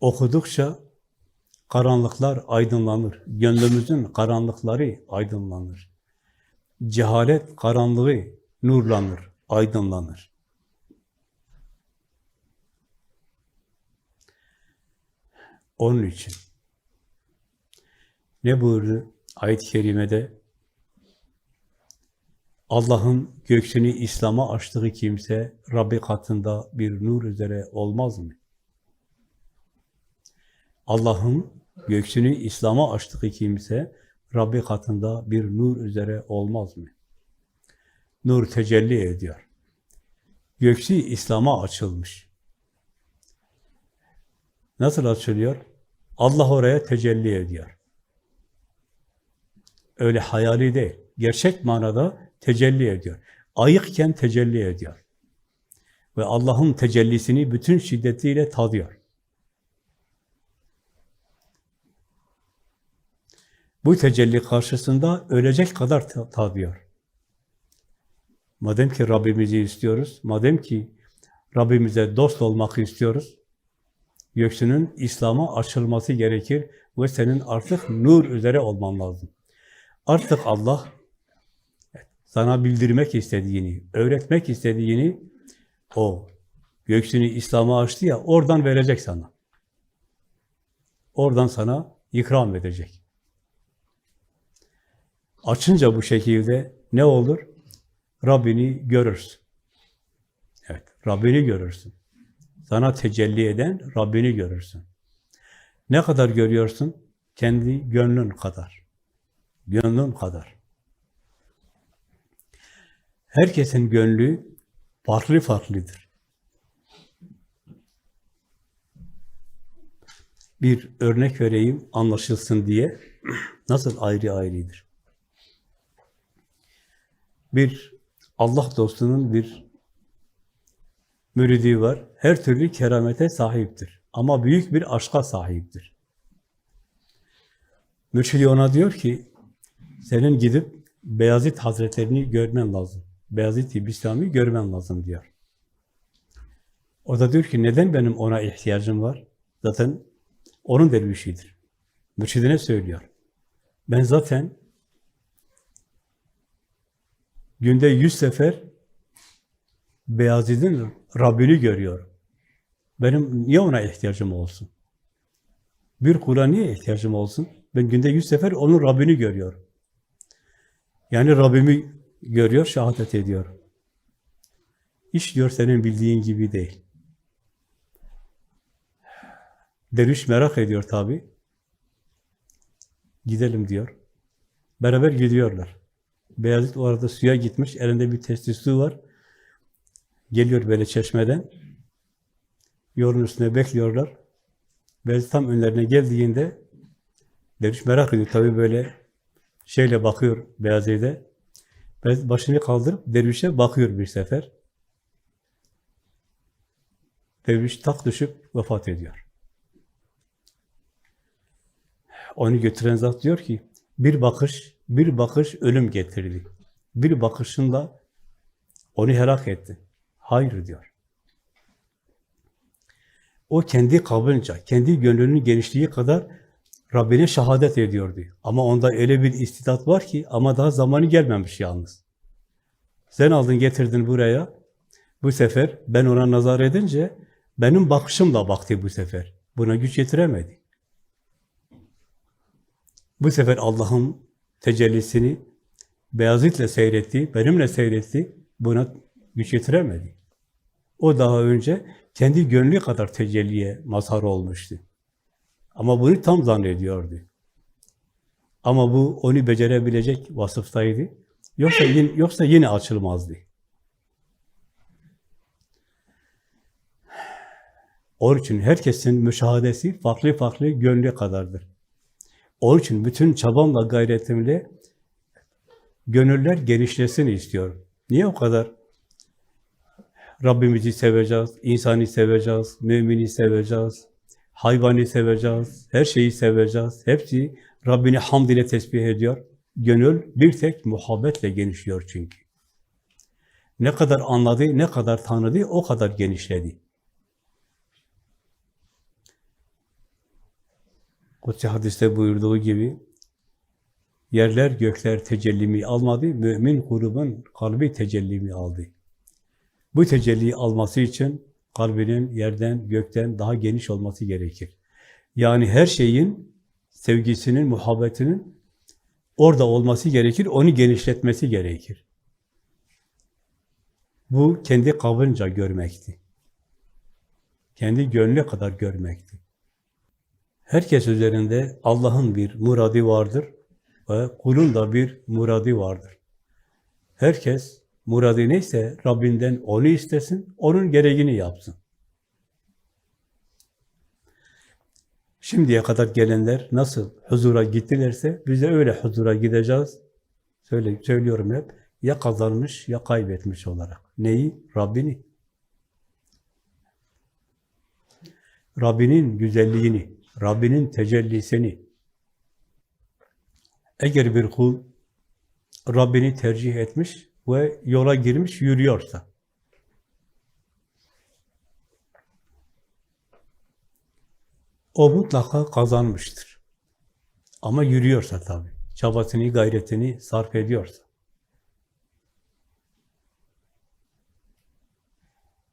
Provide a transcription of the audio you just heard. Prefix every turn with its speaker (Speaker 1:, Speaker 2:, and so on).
Speaker 1: okudukça karanlıklar aydınlanır. Gönlümüzün karanlıkları aydınlanır. Cehalet karanlığı nurlanır, aydınlanır. Onun için ne buyurdu ayet-i kerimede? Allah'ın göksünü İslam'a açtığı kimse Rabbi katında bir nur üzere olmaz mı? Allah'ın göksünü İslam'a açtığı kimse Rabbi katında bir nur üzere olmaz mı? Nur tecelli ediyor. Göksü İslam'a açılmış. Nasıl açılıyor? Allah oraya tecelli ediyor. Öyle hayali değil. Gerçek manada tecelli ediyor. Ayıkken tecelli ediyor. Ve Allah'ın tecellisini bütün şiddetiyle tadıyor. Bu tecelli karşısında ölecek kadar ta- tadıyor. Madem ki Rabbimizi istiyoruz, madem ki Rabbimize dost olmak istiyoruz, göksünün İslam'a açılması gerekir ve senin artık nur üzere olman lazım. Artık Allah sana bildirmek istediğini, öğretmek istediğini o göksünü İslam'a açtı ya oradan verecek sana. Oradan sana ikram edecek. Açınca bu şekilde ne olur? Rabbini görürsün. Evet, Rabbini görürsün. Sana tecelli eden Rabbini görürsün. Ne kadar görüyorsun? Kendi gönlün kadar. Gönlün kadar. Herkesin gönlü farklı farklıdır. Bir örnek vereyim anlaşılsın diye. Nasıl ayrı ayrıdır? Bir Allah dostunun bir müridi var. Her türlü keramete sahiptir. Ama büyük bir aşka sahiptir. Mürşidi ona diyor ki, senin gidip Beyazıt Hazretlerini görmen lazım. Beyazıt Bistami görmen lazım diyor. O da diyor ki, neden benim ona ihtiyacım var? Zaten onun dervişidir. Mürşidine söylüyor. Ben zaten günde yüz sefer Beyazıt'ın Rabbini görüyorum. Benim niye ona ihtiyacım olsun? Bir kula niye ihtiyacım olsun? Ben günde yüz sefer onun Rabbini görüyorum. Yani Rabbimi görüyor, şehadet ediyor. İş diyor senin bildiğin gibi değil. Derviş merak ediyor tabi. Gidelim diyor. Beraber gidiyorlar. Beyazıt o arada suya gitmiş, elinde bir testi su var. Geliyor böyle çeşmeden. Yolun üstüne bekliyorlar. Beyazıt tam önlerine geldiğinde derviş merak ediyor. Tabi böyle şeyle bakıyor Beyazıt'e. Beyazıt başını kaldırıp dervişe bakıyor bir sefer. Derviş tak düşüp vefat ediyor. Onu götüren zat diyor ki, bir bakış, bir bakış ölüm getirdi. Bir bakışında onu helak etti. Hayır diyor. O kendi kabınca, kendi gönlünün genişliği kadar Rabbine şehadet ediyordu. Ama onda öyle bir istidat var ki ama daha zamanı gelmemiş yalnız. Sen aldın getirdin buraya. Bu sefer ben ona nazar edince benim bakışımla baktı bu sefer. Buna güç yetiremedi. Bu sefer Allah'ın tecellisini Beyazıt'la seyretti, benimle seyretti. Buna güç yetiremedi. O daha önce kendi gönlü kadar tecelliye mazhar olmuştu. Ama bunu tam zannediyordu. Ama bu onu becerebilecek vasıftaydı. Yoksa yoksa yine açılmazdı. Onun için herkesin müşahadesi farklı farklı gönlü kadardır. Onun için bütün çabamla, gayretimle gönüller genişlesin istiyorum. Niye o kadar? Rabbimizi seveceğiz, insanı seveceğiz, mümini seveceğiz, hayvanı seveceğiz, her şeyi seveceğiz. Hepsi Rabbini hamd ile tesbih ediyor. Gönül bir tek muhabbetle genişliyor çünkü. Ne kadar anladı, ne kadar tanıdı, o kadar genişledi. Kutsi hadiste buyurduğu gibi yerler gökler tecellimi almadı, mümin grubun kalbi tecellimi aldı. Bu tecelliyi alması için kalbinin yerden, gökten daha geniş olması gerekir. Yani her şeyin sevgisinin, muhabbetinin orada olması gerekir, onu genişletmesi gerekir. Bu kendi kabınca görmekti. Kendi gönlü kadar görmekti. Herkes üzerinde Allah'ın bir muradi vardır ve kulun da bir muradi vardır. Herkes muradı neyse Rabbinden onu istesin, onun gereğini yapsın. Şimdiye kadar gelenler nasıl huzura gittilerse biz de öyle huzura gideceğiz. Söyle, söylüyorum hep. Ya kazanmış ya kaybetmiş olarak. Neyi? Rabbini. Rabbinin güzelliğini, Rabbinin tecellisini. Eğer bir kul Rabbini tercih etmiş ve yola girmiş, yürüyorsa, o mutlaka kazanmıştır. Ama yürüyorsa tabii, çabasını, gayretini sarf ediyorsa.